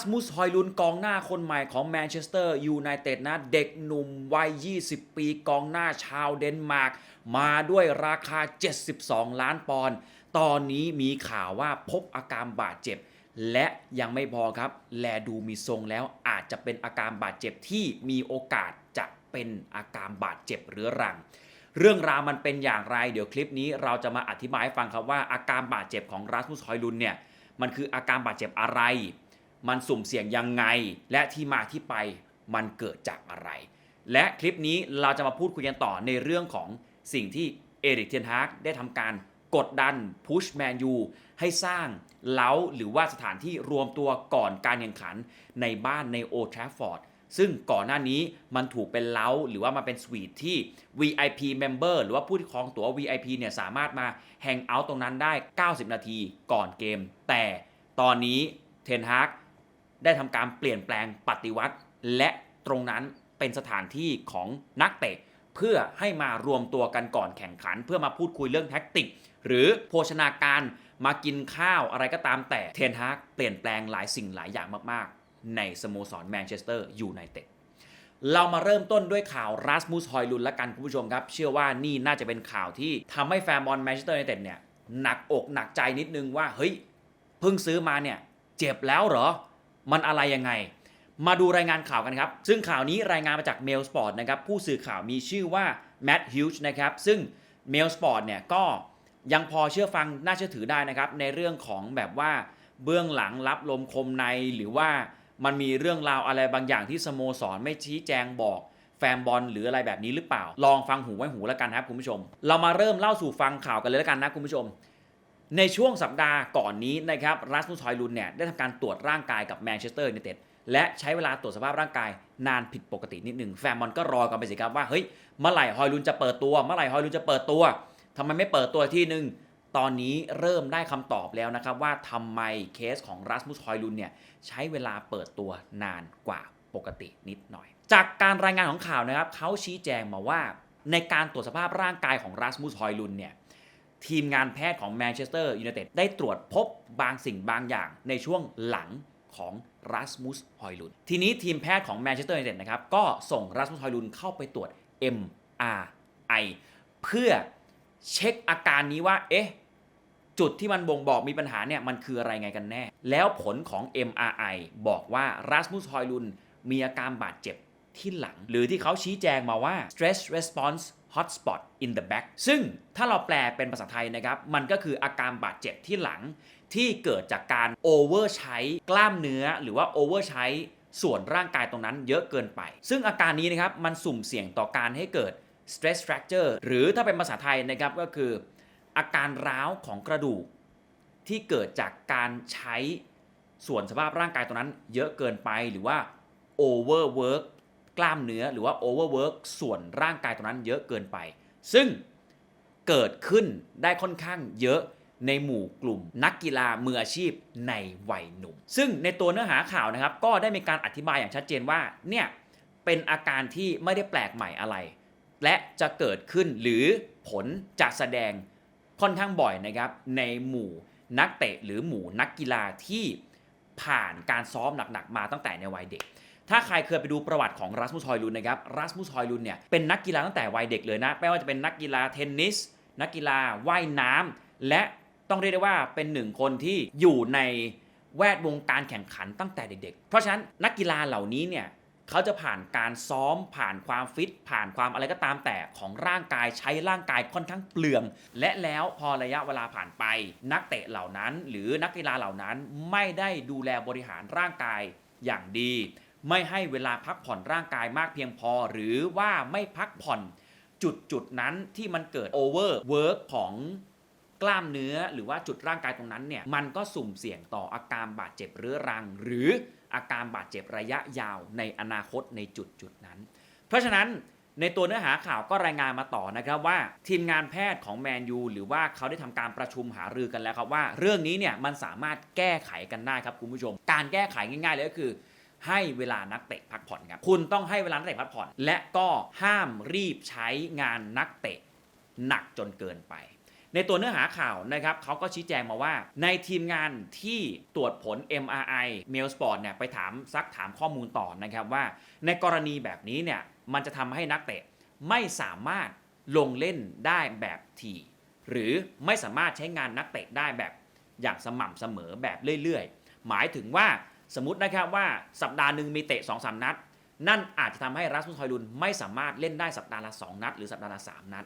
สมุสฮอยลุนกองหน้าคนใหม่ของแมนเชสเตอร์ยูไนเต็ดนะ เด็กหนุ่มวัย 20 ปีกองหน้าชาวเดนมาร์ก มาด้วยราคา 72 ล้านปอนด์ตอนนี้มีข่าวว่าพบอาการบาดเจ็บ และยังไม่พอครับ แลดูมีทรงแล้วอาจจะเป็นอาการบาดเจ็บที่มีโอกาสจะเป็นอาการบาดเจ็บเรื้อรังเรื่องราวมันเป็นอย่างไร เดี๋ยวคลิปนี้เราจะมาอธิบายให้ฟังครับว่าอาการบาดเจ็บของรัสมุสฮอยลุนเนี่ยมันคืออาการบาดเจ็บอะไร มันสุ่มเสี่ยงยังไง และที่มาที่ไปมันเกิดจากอะไร และคลิปนี้เราจะมาพูดคุยกันต่อในเรื่องของสิ่งที่เอริกเทนฮากได้ทำการกดดันพุชแมนยูให้สร้างเล้าหรือว่าสถานที่รวมตัวก่อนการแข่งขันในบ้านในโอทราฟอร์ดซึ่งก่อนหน้านี้มันถูกเป็นเล้าหรือว่ามาเป็นสวีทที่ VIP Member หรือว่าผู้ที่ครองตั๋ว VIP เนี่ยสามารถมาแฮงเอาท์ตรงนั้นได้ 90 นาทีก่อนเกม แต่ตอนนี้เทนฮาก ได้ทำการเปลี่ยนแปลงปฏิวัติ และตรงนั้นเป็นสถานที่ของนักเตะ เพื่อให้มารวมตัวกันก่อนแข่งขัน เพื่อมาพูดคุยเรื่องแท็กติก หรือโภชนาการมากินข้าวอะไรก็ตามแต่เทนฮากเปลี่ยนแปลงหลายสิ่งหลายอย่างมากๆ ในสโมสรแมนเชสเตอร์ยูไนเต็ดเรามาเริ่มต้นด้วยข่าวรัสมุสฮอยลุนละกันคุณผู้ชมครับ เชื่อว่านี่น่าจะเป็นข่าวที่ทำให้แฟนบอลแมนเชสเตอร์ยูไนเต็ดเนี่ยหนักอกหนักใจนิดนึงว่าเฮ้ยเพิ่งซื้อมาเนี่ยเจ็บแล้วเหรอ มันอะไรยังไง มาดูรายงานข่าวกันครับ ซึ่งข่าวนี้รายงานมาจากเมลสปอร์ตนะครับ ผู้สื่อข่าวมีชื่อว่าแมตต์ฮิวจ์นะครับ ซึ่งเมลสปอร์ตเนี่ยก็ยังพอเชื่อฟังน่าเชื่อถือได้นะครับ ในเรื่องของแบบว่าเบื้องหลังรับลมคมในหรือว่ามันมีเรื่องราวอะไรบางอย่างที่สโมสรไม่ชี้แจงบอกแฟนบอลหรืออะไรแบบนี้หรือเปล่า ลองฟังหูไว้หูแล้วกันครับคุณผู้ชม เรามาเริ่มเล่าสู่ฟังข่าวกันเลยแล้วกันนะคุณผู้ชม ในช่วงสัปดาห์ก่อนนี้นะครับรัสมุสฮอยลุนเนี่ยได้ทำการตรวจร่างกายกับแมนเชสเตอร์ยูไนเต็ดและใช้เวลาตรวจสภาพร่างกายนานผิดปกตินิดหนึ่งแฟนบอลก็รอกันไปสิครับว่าเฮ้ยเมื่อไหร่ฮอยลุนจะเปิดตัวเมื่อไหร่ฮอยลุนจะเปิดตัวทำไมไม่เปิดตัวที่หนึ่งตอนนี้เริ่มได้คำตอบแล้วนะครับว่าทำไมเคสของรัสมุสฮอยลุนเนี่ยใช้เวลาเปิดตัวนานกว่าปกตินิดหน่อย จากการรายงานของข่าวนะครับเขาชี้แจงมาว่า ในการตรวจสภาพร่างกายของรัสมุสฮอยลุนเนี่ย ทีมงานแพทย์ของแมนเชสเตอร์ยูไนเต็ดได้ตรวจพบบางสิ่งบางอย่างในช่วงหลังของรัสมุสฮอยลุนทีนี้ทีมแพทย์ของแมนเชสเตอร์ยูไนเต็ดนะครับก็ส่งรัสมุสฮอยลุนเข้าไปตรวจ MRI เพื่อเช็คอาการนี้ว่า เอ๊ะ จุดที่มันบ่งบอกมีปัญหาเนี่ย มันคืออะไรไงกันแน่ แล้วผลของ MRI บอกว่ารัสมุสฮอยลุนมีอาการบาดเจ็บที่หลัง หรือที่เขาชี้แจงมาว่า stress response hotspot in the back ซึ่งถ้าเราแปลเป็นภาษาไทยนะครับ มันก็คืออาการบาดเจ็บที่หลังที่เกิดจากการโอเวอร์ใช้กล้ามเนื้อหรือว่าโอเวอร์ใช้ส่วนร่างกายตรงนั้นเยอะเกินไป ซึ่งอาการนี้นะครับ มันสุ่มเสี่ยงต่อการให้เกิด stress fracture หรือถ้าเป็นภาษาไทยนะครับก็คือ อาการร้าวของกระดูก ที่เกิดจากการใช้ส่วนสภาพร่างกายตรงนั้นเยอะเกินไปหรือว่า overwork กล้ามเนื้อหรือว่า overwork ส่วนร่างกายตรงนั้นเยอะเกินไป ซึ่งเกิดขึ้นได้ค่อนข้างเยอะในหมู่กลุ่มนักกีฬามืออาชีพในวัยหนุ่ม ซึ่งในตัวเนื้อหาข่าวนะครับ ก็ได้มีการอธิบายอย่างชัดเจนว่าเนี่ยเป็นอาการที่ไม่ได้แปลกใหม่อะไร และจะเกิดขึ้นหรือผลจะแสดงค่อนข้างบ่อยนะครับในหมู่นักเตะหรือหมู่นักกีฬาที่ผ่านการซ้อมหนักๆมาตั้งแต่ในวัยเด็ก ถ้าใครเคยไปดูประวัติของรัสมุสฮอยลุนนะครับรัสมุสฮอยลุนเนี่ยเป็นนักกีฬาตั้งแต่วัยเด็กเลยนะไม่ว่าจะเป็นนักกีฬาเทนนิส นักกีฬาว่ายน้ำและต้องเรียกได้ว่าเป็นหนึ่งคนที่อยู่ในแวดวงการแข่งขันตั้งแต่เด็ก ๆ เพราะฉะนั้นนักกีฬาเหล่านี้เนี่ยเขาจะผ่านการซ้อมผ่านความฟิต ผ่านความอะไรก็ตามแต่ของร่างกายใช้ร่างกายค่อนข้างเปลือง และแล้วพอระยะเวลาผ่านไป นักเตะเหล่านั้น หรือนักกีฬาเหล่านั้นไม่ได้ดูแลบริหารร่างกายอย่างดี ไม่ให้เวลาพักผ่อนร่างกายมากเพียงพอ หรือว่าไม่พักผ่อนจุดจุดนั้นที่มันเกิดโอเวอร์เวิร์กของกล้ามเนื้อหรือว่าจุดร่างกายตรงนั้นเนี่ยมันก็สุ่มเสี่ยงต่ออาการบาดเจ็บเรื้อรัง หรืออาการบาดเจ็บระยะยาวในอนาคตในจุดจุดนั้น เพราะฉะนั้นในตัวเนื้อหาข่าวก็รายงานมาต่อนะครับว่า ทีมงานแพทย์ของแมนยูหรือว่าเขาได้ทำการประชุมหารือกันแล้วครับว่า เรื่องนี้เนี่ยมันสามารถแก้ไขกันได้ครับคุณผู้ชม การแก้ไขง่ายๆเลยก็คือ ให้เวลานักเตะพักผ่อนครับ คุณต้องให้เวลานักเตะพักผ่อน และก็ห้ามรีบใช้งานนักเตะหนักจนเกินไป ในตัวเนื้อหาข่าวนะครับเขาก็ชี้แจงมาว่า ในทีมงานที่ตรวจผล MRI m a i l Sport เนี่ยไปถามซักถามข้อมูลต่อนะครับว่า ในกรณีแบบนี้เนี่ยมันจะทำให้นักเตะไม่สามารถลงเล่นได้แบบทีหรือไม่สามารถใช้งานนักเตะได้แบบอย่างสม่ำเสมอแบบเรื่อยๆ หมายถึงว่า สมมตินะครับว่าสัปดาห์หนึ่งมีเตะ2อสนัด นั่นอาจจะทำให้รัสมุสฮอยลุนไม่สามารถเล่นได้สัปดาห์ละ 2 นัด หรือสัปดาห์ละ 3 นัด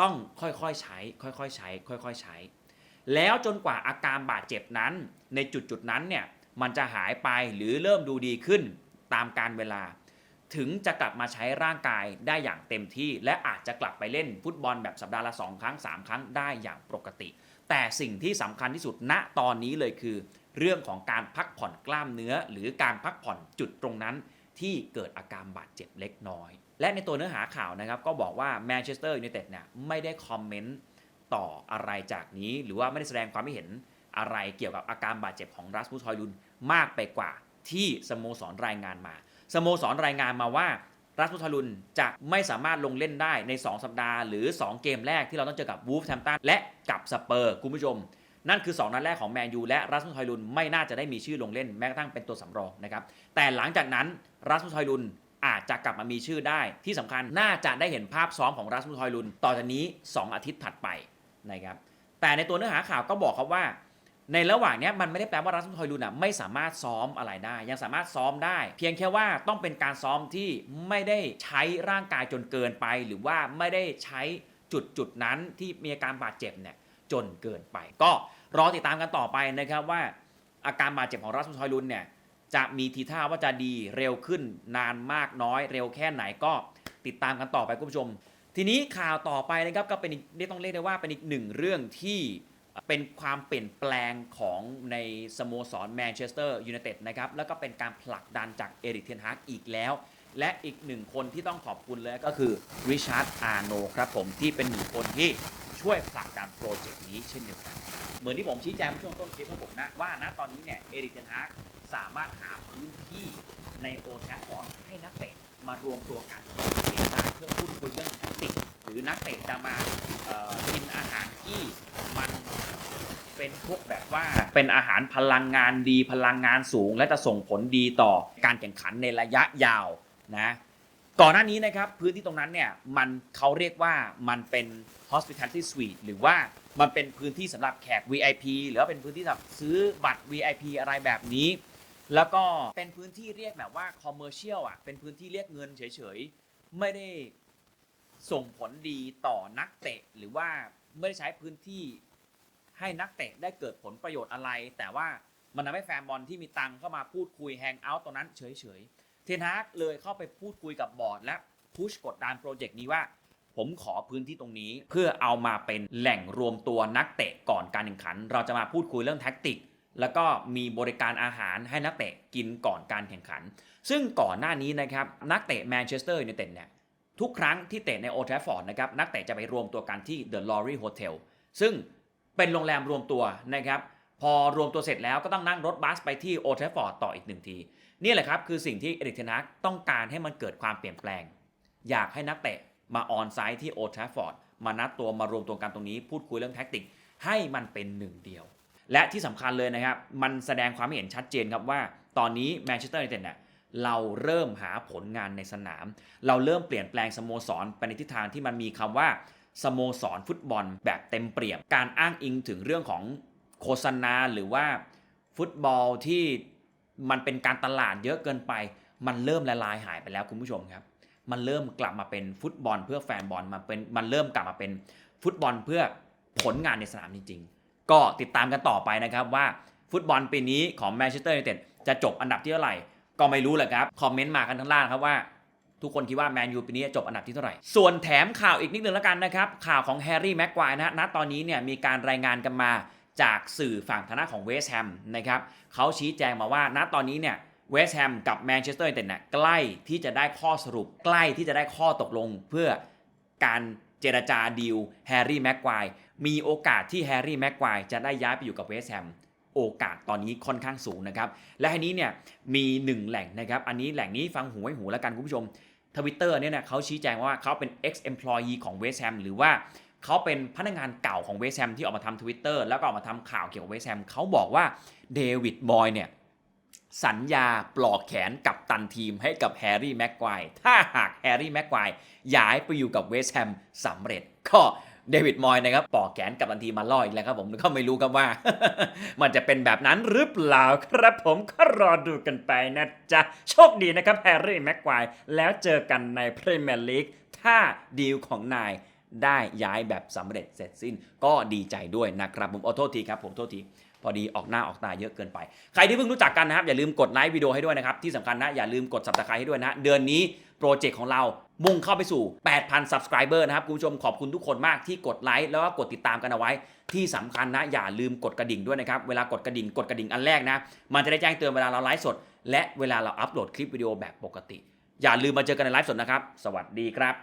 ต้องค่อยๆใช้ ค่อยๆใช้ ค่อยๆใช้ แล้วจนกว่าอาการบาดเจ็บนั้น ในจุดจุดๆนั้นเนี่ยมันจะหายไปหรือเริ่มดูดีขึ้นตามการเวลา ถึงจะกลับมาใช้ร่างกายได้อย่างเต็มที่ และอาจจะกลับไปเล่นฟุตบอลแบบสัปดาห์ละ 2 ครั้ง 3 ครั้งได้อย่างปกติ แต่สิ่งที่สำคัญที่สุดณตอนนี้เลยคือ เรื่องของการพักผ่อนกล้ามเนื้อ หรือการพักผ่อนจุดตรงนั้นที่เกิดอาการบาดเจ็บเล็กน้อย และในตัวเนื้อหาข่าวนะครับ ก็บอกว่าแมนเชสเตอร์ยูไนเต็ดเนี่ยไม่ได้คอมเมนต์ต่ออะไรจากนี้ หรือว่าไม่ได้แสดงความคิดเห็นอะไรเกี่ยวกับอาการบาดเจ็บของรัสมุสฮอยลุนมากไปกว่าที่สโมสรรายงานมาสโมสรรายงานมาว่ารัสมุสฮอยลุนจะไม่สามารถลงเล่นได้ใน 2 สัปดาห์หรือ 2 เกมแรกที่เราต้องเจอกับวูฟแฮมตันและกับสเปอร์คุณผู้ชม นั่นคือ 2 นัดแรกของแมนยูและรัสมุสฮอยลุนไม่น่าจะได้มีชื่อลงเล่นแม้กระทั่งเป็นตัวสำรองนะครับแต่หลังจากนั้นรัสมุสฮอยลุนอาจจะกลับมามีชื่อได้ที่สำคัญน่าจะได้เห็นภาพซ้อมของรัสมุสฮอยลุนต่อจากนี้ 2 อาทิตย์ถัดไปนะครับแต่ในตัวเนื้อหาข่าวก็บอกครับว่า ในระหว่างนี้มันไม่ได้แปลว่ารัสมุสฮอยลุนอะไม่สามารถซ้อมอะไรได้ ยังสามารถซ้อมได้ เพียงแค่ว่าต้องเป็นการซ้อมที่ไม่ได้ใช้ร่างกายจนเกินไป หรือว่าไม่ได้ใช้จุดจุดนั้นที่มีอาการบาดเจ็บเนี่ย จนเกินไป ก็รอติดตามกันต่อไปนะครับว่าอาการบาดเจ็บของรัสมุสฮอยลุนเนี่ยจะมีทีท่าว่าจะดีเร็วขึ้นนานมากน้อย เร็วแค่ไหนก็ติดตามกันต่อไปคุณผู้ชม ทีนี้ข่าวต่อไปนะครับก็เป็นอีกนี่ต้องเรียกได้ว่าเป็นอีกหนึ่งเรื่องที่เป็นความเปลี่ยนแปลงของในสโมสรแมนเชสเตอร์ยูไนเต็ดนะครับแล้วก็เป็นการผลักดันจากเอริกเทนฮากอีกแล้ว และอีกหนึ่งคนที่ต้องขอบคุณเลยก็คือริชาร์ดอาร์โนครับผมที่เป็นหนึ่งคนที่ ช่วยผลักดันโปรเจกต์นี้เช่นเดียวกัน เหมือนที่ผมชี้แจงช่วงต้นคลิปของผมนะว่านะตอนนี้เนี่ยเอริกเทนฮากสามารถหาพื้นที่ในโอแทฟอร์ดให้นักเตะมารวมตัวกันเกมได้เพื่อพูดคุยเรื่องแทคติกหรือนักเตะจะมากินอาหารที่มันเป็นพวกแบบว่าเป็นอาหารพลังงานดีพลังงานสูง และจะส่งผลดีต่อการแข่งขันในระยะยาวนะ ก่อนหน้านี้นะครับพื้นที่ตรงนั้นเนี่ยมันเขาเรียกว่ามันเป็น hospitality suite หรือว่ามันเป็นพื้นที่สำหรับแขก VIP หรือว่าเป็นพื้นที่สำหรับซื้อบัตร VIP อะไรแบบนี้ แล้วก็เป็นพื้นที่เรียกแบบว่า commercial อะเป็นพื้นที่เรียกเงินเฉยๆ ไม่ได้ส่งผลดีต่อนักเตะ หรือว่าไม่ได้ใช้พื้นที่ให้นักเตะได้เกิดผลประโยชน์อะไร แต่ว่ามันทำให้แฟนบอลที่มีตังเข้ามาพูดคุยแฮงเอาท์ตรงนั้นเฉยๆ เทนฮากเลยเข้าไปพูดคุยกับบอร์ด และพุชกดดันโปรเจกต์นี้ว่า ผมขอพื้นที่ตรงนี้เพื่อเอามาเป็นแหล่งรวมตัวนักเตะก่อนการแข่งขัน เราจะมาพูดคุยเรื่องแท็กติก แล้วก็มีบริการอาหารให้นักเตะกินก่อนการแข่งขัน ซึ่งก่อนหน้านี้นะครับนักเตะแมนเชสเตอร์ยูไนเต็ดเนี่ยทุกครั้งที่เตะในโอทรฟฟอร์ดนะครับนักเตะจะไปรวมตัวกันที่ The Lorry Hotel ซึ่งเป็นโรงแรมรวมตัวนะครับ พอรวมตัวเสร็จแล้วก็ต้องนั่งรถบัสไปที่โอ l d ทฟฟอร์ดต่ออีกหนึ่งที นี่แหละครับคือสิ่งที่เอริกเทนฮากต้องการให้มันเกิดความเปลี่ยนแปลง อยากให้นักเตะมาออนไซต์ที่โอ l d ทฟฟอร์ดมานัดตัวมารวมตัวกันตรงนี้ พูดคุยเรื่องแท็กติกให้มันเป็นหนึ่งเดียว และที่สำคัญเลยนะครับ มันแสดงความเห็นชัดเจนครับว่า ตอนนี้แมนเชสเตอร์ยูไนเต็ดเนี่ยเราเริ่มหาผลงานในสนาม เราเริ่มเปลี่ยนแปลงสโมสรไปในทิศทางที่มันมีคำว่าสโมสรฟุตบอลแบบเต็มเปี่ยม การอ้างอิงถึงเรื่องของ โฆษณาหรือว่าฟุตบอลที่มันเป็นการตลาดเยอะเกินไป มันเริ่มละลายหายไปแล้วคุณผู้ชมครับ มันเริ่มกลับมาเป็นฟุตบอลเพื่อแฟนบอลมาเป็นมันเริ่มกลับมาเป็นฟุตบอลเพื่อผลงานในสนามจริงๆ ก็ติดตามกันต่อไปนะครับว่าฟุตบอลปีนี้ของแมนเชสเตอร์ยูไนเต็ดจะจบอันดับที่เท่าไหร่ ก็ไม่รู้แหละครับ คอมเมนต์มากันทั้งล่างครับว่าทุกคนคิดว่าแมนยูปีนี้จะจบอันดับที่เท่าไหร่ ส่วนแถมข่าวอีกนิดนึงแล้วกันนะครับ ข่าวของแฮร์รี่แม็กควายนะฮะณตอนนี้เนี่ยมีการรายงานกันมา จากสื่อฝั่งทางด้านของเวสต์แฮมนะครับเขาชี้แจงมาว่าณตอนนี้เนี่ยเวสต์แฮมกับแมนเชสเตอร์ยูไนเต็ดเนี่ยใกล้ที่จะได้ข้อสรุปใกล้ที่จะได้ข้อตกลงเพื่อการเจรจาดีลแฮร์รี่แม็กควายมีโอกาสที่แฮร์รี่แม็กควายจะได้ย้ายไปอยู่กับเวสต์แฮมโอกาสตอนนี้ค่อนข้างสูงนะครับ และทีนี้เนี่ยมีหนึ่งแหล่งนะครับ อันนี้แหล่งนี้ฟังหูไว้หูแล้วกันคุณผู้ชมทวิตเตอร์เนี่ยนะเขาชี้แจงว่าเขาเป็น ex employee ของ West Ham หรือว่า เขาเป็นพนักงานเก่าของเวสแฮมที่ออกมาทำทวิตเตอร์แล้วก็ออกมาทำข่าวเกี่ยวกับเวสแฮมเขาบอกว่าเดวิดบอยเนี่ยสัญญาปลอกแขนกับตันทีมให้กับแฮร์รี่แม็กควายถ้าหากแฮร์รี่แม็กควายย้ายไปอยู่กับเวสแฮมสำเร็จก็เดวิดมอยนะครับปลอกแขนกับตันทีมมาล่ออีกแล้วครับผมก็ไม่รู้ครับว่า มันจะเป็นแบบนั้นหรือเปล่าครับผมก็รอดูกันไปนะจ๊ะ โชคดีนะครับแฮร์รี่แม็กควายแล้วเจอกันในพรีเมียร์ลีกถ้าดีลของนาย ได้ย้ายแบบสำเร็จเสร็จสิ้นก็ดีใจด้วยนะครับผมขอโทษทีครับผมโทษทีพอดีออกหน้าออกตาเยอะเกินไป ใครที่เพิ่งรู้จักกันนะครับอย่าลืมกดไลค์วิดีโอให้ด้วยนะครับที่สำคัญนะอย่าลืมกด subscribe ให้ด้วยนะ เดือนนี้โปรเจกต์ของเรามุ่งเข้าไปสู่ 8,000 subscriber นะครับคุณผู้ชมขอบคุณทุกคนมากที่กดไลค์แล้วก็กดติดตามกันเอาไว้ ที่สำคัญนะอย่าลืมกดกระดิ่งด้วยนะครับเวลากดกระดิ่งกดกระดิ่งอันแรกนะมันจะได้แจ้งเตือนเวลาเราไลฟ์สด และเวลาเราอัปโหลดคลิปวิดีโอแบบปกติ อย่าลืมมาเจอกันในไลฟ์สดนะครับสวัสดีครับ